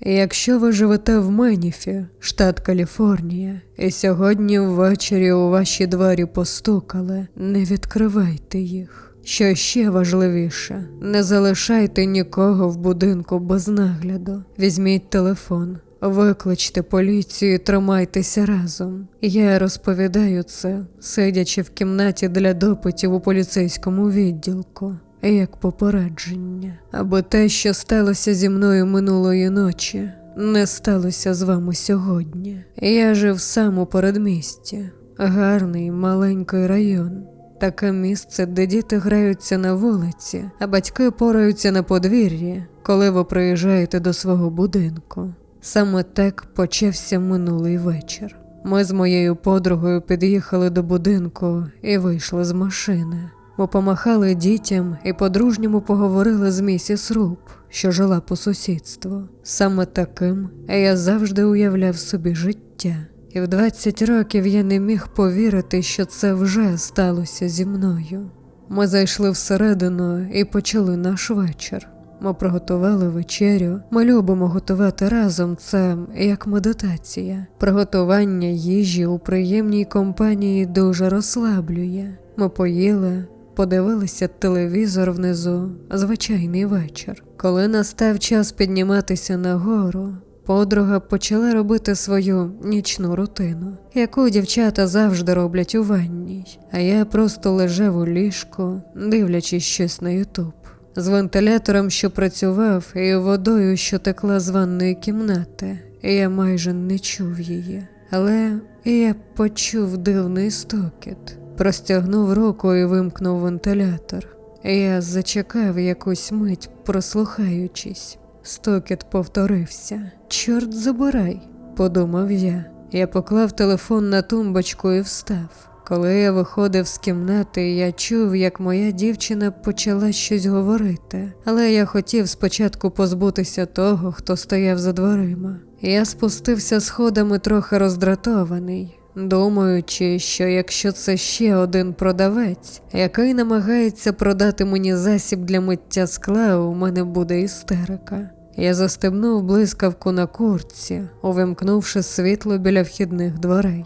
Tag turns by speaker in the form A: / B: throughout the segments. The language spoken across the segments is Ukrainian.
A: Якщо ви живете в Меніфі, штат Каліфорнія, і сьогодні ввечері у ваші двері постукали, не відкривайте їх. Що ще важливіше, не залишайте нікого в будинку без нагляду. Візьміть телефон, викличте поліцію, тримайтеся разом. Я розповідаю це, сидячи в кімнаті для допитів у поліцейському відділку. Як попередження, аби те, що сталося зі мною минулої ночі, не сталося з вами сьогодні. Я жив сам у передмісті, гарний маленький район. Таке місце, де діти граються на вулиці, а батьки пораються на подвір'ї, коли ви приїжджаєте до свого будинку. Саме так почався минулий вечір. Ми з моєю подругою під'їхали до будинку і вийшли з машини. Ми помахали дітям і по-дружньому поговорили з місіс Руб, що жила по сусідству. Саме таким я завжди уявляв собі життя. І в 20 років я не міг повірити, що це вже сталося зі мною. Ми зайшли всередину і почали наш вечір. Ми приготували вечерю. Ми любимо готувати разом. Це як медитація. Приготування їжі у приємній компанії дуже розслаблює. Ми поїли, подивилися телевізор внизу, звичайний вечір. Коли настав час підніматися нагору, подруга почала робити свою нічну рутину, яку дівчата завжди роблять у ванній, а я просто лежав у ліжку, дивлячись щось на ютуб. З вентилятором, що працював, і водою, що текла з ванної кімнати, я майже не чув її. Але я почув дивний стукіт, простягнув руку і вимкнув вентилятор. Я зачекав якусь мить, прослухаючись. Стукіт повторився. Чорт забирай, подумав я. Я поклав телефон на тумбочку і встав. Коли я виходив з кімнати, я чув, як моя дівчина почала щось говорити, але я хотів спочатку позбутися того, хто стояв за дверима. Я спустився сходами трохи роздратований, думаючи, що якщо це ще один продавець, який намагається продати мені засіб для миття скла, у мене буде істерика. Я застебнув блискавку на куртці, увімкнувши світло біля вхідних дверей.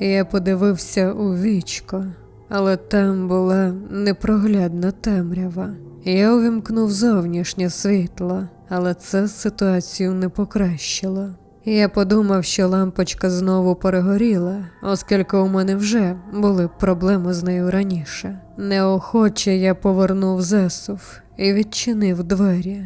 A: Я подивився у вічко, але там була непроглядна темрява. Я увімкнув зовнішнє світло, але це ситуацію не покращило. Я подумав, що лампочка знову перегоріла, оскільки у мене вже були проблеми з нею раніше. Неохоче я повернув засув і відчинив двері.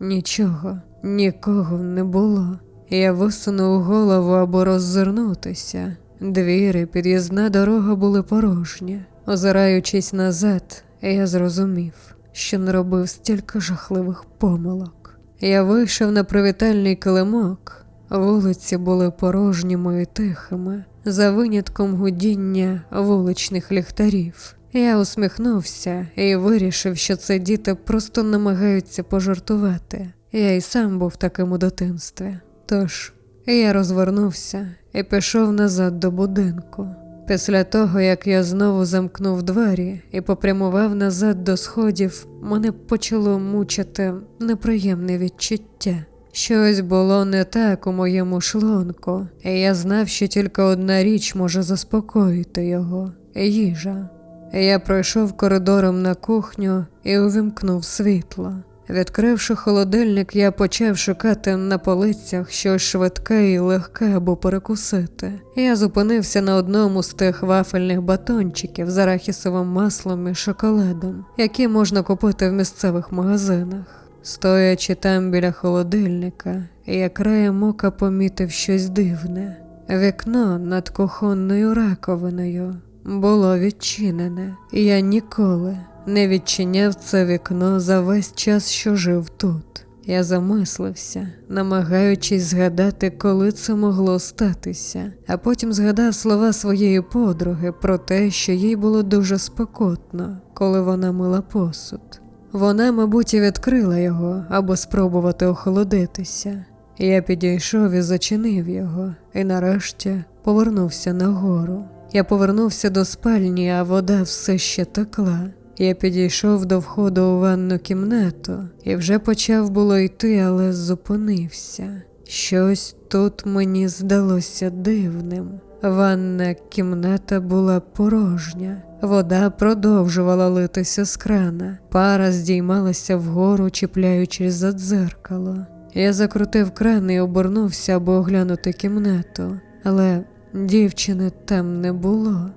A: Нічого, нікого не було. Я висунув голову аби роззирнутися. Двірі, під'їзна дорога були порожні. Озираючись назад, я зрозумів, що не робив стільки жахливих помилок. Я вийшов на привітальний килимок. Вулиці були порожніми і тихими, за винятком гудіння вуличних ліхтарів. Я усміхнувся і вирішив, що це діти просто намагаються пожартувати. Я й сам був таким у дитинстві. Тож я розвернувся і пішов назад до будинку. Після того, як я знову замкнув двері і попрямував назад до сходів, мене почало мучити неприємне відчуття. Щось було не так у моєму шлунку, і я знав, що тільки одна річ може заспокоїти його їжа. Я пройшов коридором на кухню і увімкнув світло. Відкривши холодильник, я почав шукати на полицях щось швидке і легке або перекусити. Я зупинився на одному з тих вафельних батончиків з арахісовим маслом і шоколадом, які можна купити в місцевих магазинах. Стоячи там біля холодильника, я краєм ока помітив щось дивне. Вікно над кухонною раковиною було відчинене, я ніколи не відчиняв це вікно за весь час, що жив тут. Я замислився, намагаючись згадати, коли це могло статися, а потім згадав слова своєї подруги про те, що їй було дуже спекотно, коли вона мила посуд. Вона, мабуть, і відкрила його, аби спробувати охолодитися. Я підійшов і зачинив його, і нарешті повернувся нагору. Я повернувся до спальні, а вода все ще текла. Я підійшов до входу у ванну кімнату і вже почав було йти, але зупинився. Щось тут мені здалося дивним. Ванна кімната була порожня, вода продовжувала литися з крана, пара здіймалася вгору, чіпляючись за дзеркало. Я закрутив кран і обернувся, аби оглянути кімнату, але дівчини там не було.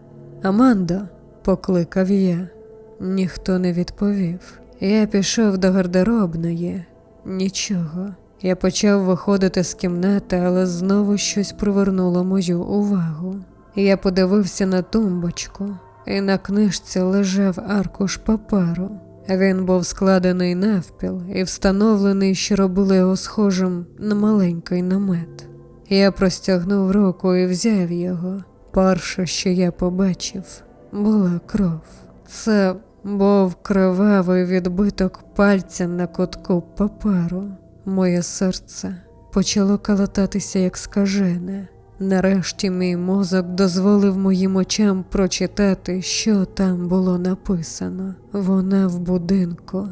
A: Амандо, покликав я. Ніхто не відповів. Я пішов до гардеробної. Нічого. Я почав виходити з кімнати, але знову щось привернуло мою увагу. Я подивився на тумбочку, і на книжці лежав аркуш паперу. Він був складений навпіл і встановлений, що робило його схожим на маленький намет. Я простягнув руку і взяв його. Перше, що я побачив, була кров. Це був кривавий відбиток пальця на кутку паперу. Моє серце почало калататися як скажене. Нарешті мій мозок дозволив моїм очам прочитати, що там було написано. Вона в будинку.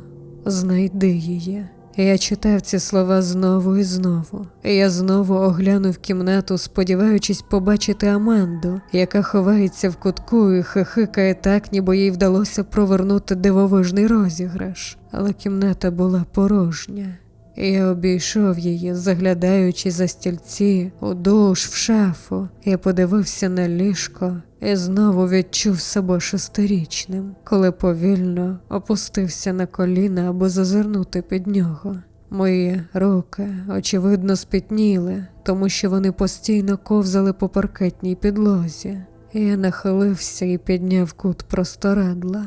A: Знайди її. Я читав ці слова знову і знову. Я знову оглянув кімнату, сподіваючись побачити Аманду, яка ховається в кутку і хихикає так, ніби їй вдалося провернути дивовижний розіграш. Але кімната була порожня. Я обійшов її, заглядаючи за стільці, у душ, в шафу. Я подивився на ліжко і знову відчув себе шестирічним, коли повільно опустився на коліна, аби зазирнути під нього. Мої руки, очевидно, спітніли, тому що вони постійно ковзали по паркетній підлозі. Я нахилився і підняв кут простирадла.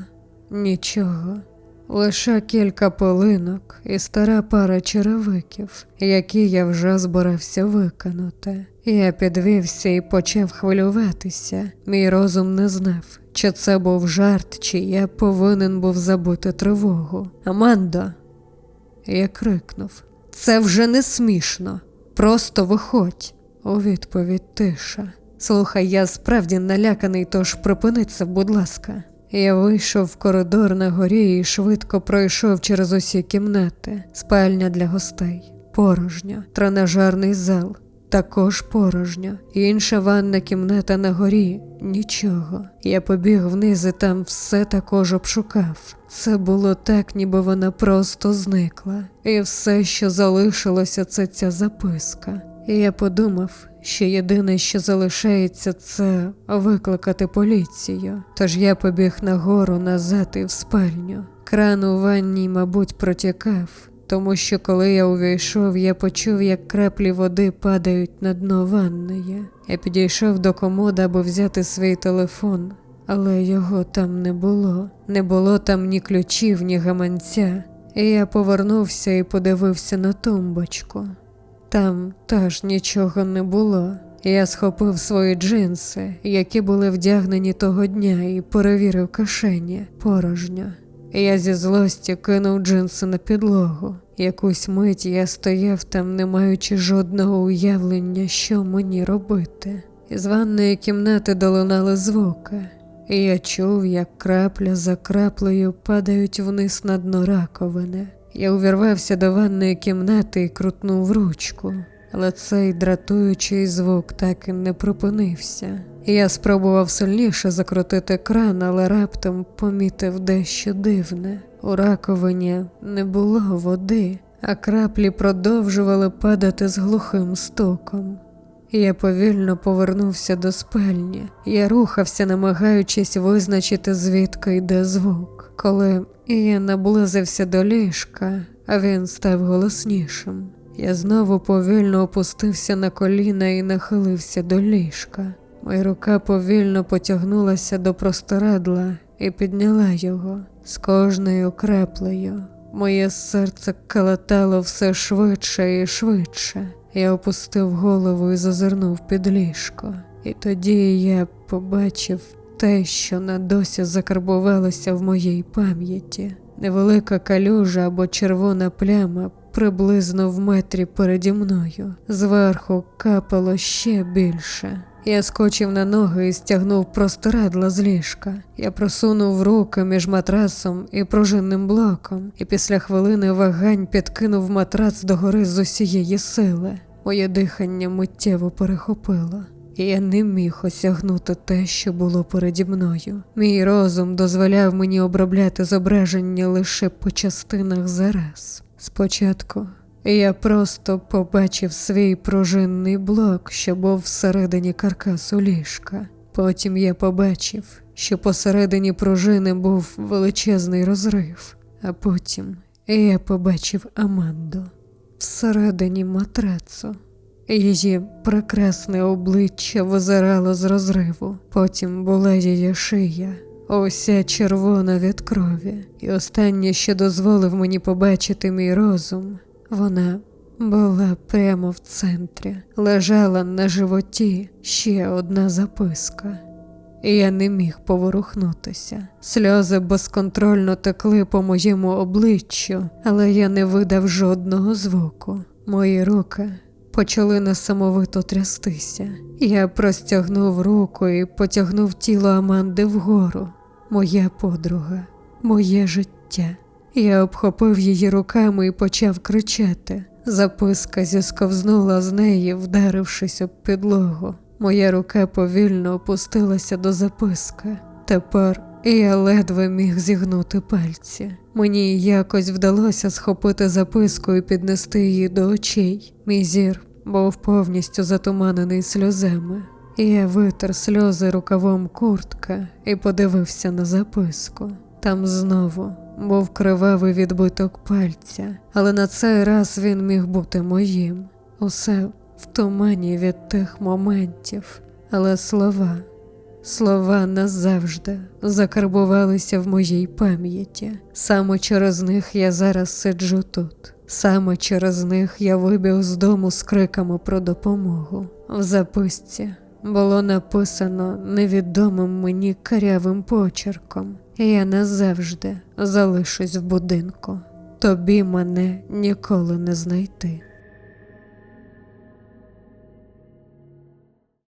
A: Нічого. Лише кілька полинок і стара пара черевиків, які я вже збирався викинути. Я підвівся і почав хвилюватися. Мій розум не знав, чи це був жарт, чи я повинен був забути тривогу. Амандо, я крикнув: Це вже не смішно. Просто виходь. У відповідь тиша. Слухай, я справді наляканий, тож припини це, будь ласка. Я вийшов в коридор на горі і швидко пройшов через усі кімнати, спальня для гостей, порожньо, тренажерний зал, також порожньо, інша ванна кімната на горі нічого. Я побіг вниз і там все також обшукав. Це було так, ніби вона просто зникла, і все, що залишилося, це ця записка. Я подумав, що єдине, що залишається, це викликати поліцію. Тож я побіг нагору назад і в спальню. Кран у ванні, мабуть, протікав, тому що коли я увійшов, я почув, як краплі води падають на дно ванної. Я підійшов до комода, аби взяти свій телефон, але його там не було. Не було там ні ключів, ні гаманця. І я повернувся і подивився на тумбочку. Там теж нічого не було. Я схопив свої джинси, які були вдягнені того дня, і перевірив кишені порожньо. Я зі злості кинув джинси на підлогу. Якусь мить я стояв там, не маючи жодного уявлення, що мені робити. Із ванної кімнати долунали звуки, і я чув, як крапля за краплею падають вниз на дно раковини. Я увірвався до ванної кімнати і крутнув ручку, але цей дратуючий звук так і не припинився. Я спробував сильніше закрутити кран, але раптом помітив дещо дивне. У раковині не було води, а краплі продовжували падати з глухим стуком. Я повільно повернувся до спальні. Я рухався, намагаючись визначити, звідки йде звук. Коли я наблизився до ліжка, він став голоснішим. Я знову повільно опустився на коліна і нахилився до ліжка. Моя рука повільно потягнулася до простирадла і підняла його з кожною краплею. Моє серце калатало все швидше і швидше. Я опустив голову і зазирнув під ліжко. І тоді я побачив те, що надосі закарбувалося в моїй пам'яті. Невелика калюжа або червона пляма приблизно в метрі переді мною. Зверху капало ще більше. Я скочив на ноги і стягнув простирадла з ліжка. Я просунув руки між матрасом і пружинним блоком, і після хвилини вагань підкинув матрац догори з усієї сили. Моє дихання миттєво перехопило. Я не міг осягнути те, що було переді мною. Мій розум дозволяв мені обробляти зображення лише по частинах зараз. Спочатку я просто побачив свій пружинний блок, що був всередині каркасу ліжка. Потім я побачив, що посередині пружини був величезний розрив, а потім я побачив Аманду всередині матрацу. Її прекрасне обличчя визирало з розриву, потім була її шия, уся червона від крові, і останнє, що дозволив мені побачити мій розум, вона була прямо в центрі, лежала на животі ще одна записка. Я не міг поворухнутися. Сльози безконтрольно текли по моєму обличчю, але я не видав жодного звуку. Мої руки почали несамовито трястися. Я простягнув руку і потягнув тіло Аманди вгору. Моя подруга, моє життя. Я обхопив її руками і почав кричати. Записка зісковзнула з неї, вдарившись об підлогу. Моя рука повільно опустилася до записки. Тепер я ледве міг зігнути пальці. Мені якось вдалося схопити записку і піднести її до очей. Мій зір був повністю затуманений сльозами. Я витер сльози рукавом куртка і подивився на записку. Там знову був кривавий відбиток пальця, але на цей раз він міг бути моїм. Усе в тумані від тих моментів, але слова, слова назавжди закарбувалися в моїй пам'яті. Саме через них я зараз сиджу тут. Саме через них я вибіг з дому з криками про допомогу. В записці було написано невідомим мені карявим почерком. Я назавжди залишусь в будинку. Тобі мене ніколи не знайти.